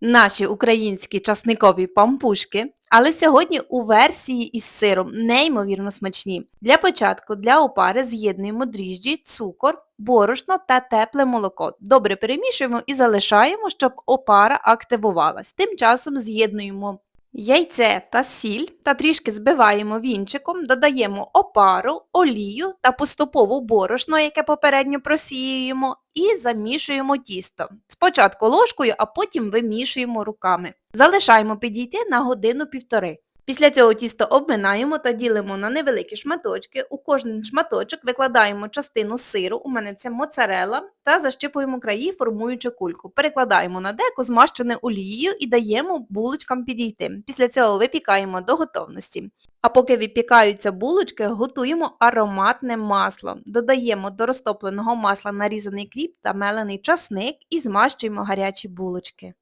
наші українські часникові пампушки, але сьогодні у версії із сиром неймовірно смачні. Для початку для опари з'єднуємо дріжджі, цукор, борошно та тепле молоко. Добре перемішуємо і залишаємо, щоб опара активувалась. Тим часом з'єднуємо яйце та сіль та трішки збиваємо вінчиком, додаємо опару, олію та поступово борошно, яке попередньо просіюємо, і замішуємо тісто. Спочатку ложкою, а потім вимішуємо руками. Залишаємо підійти на годину-півтори. Після цього тісто обминаємо та ділимо на невеликі шматочки. У кожен шматочок викладаємо частину сиру, у мене це моцарела, та защипуємо краї, формуючи кульку. Перекладаємо на деко, змащене олією і даємо булочкам підійти. Після цього випікаємо до готовності. А поки випікаються булочки, готуємо ароматне масло. Додаємо до розтопленого масла нарізаний кріп та мелений часник і змащуємо гарячі булочки.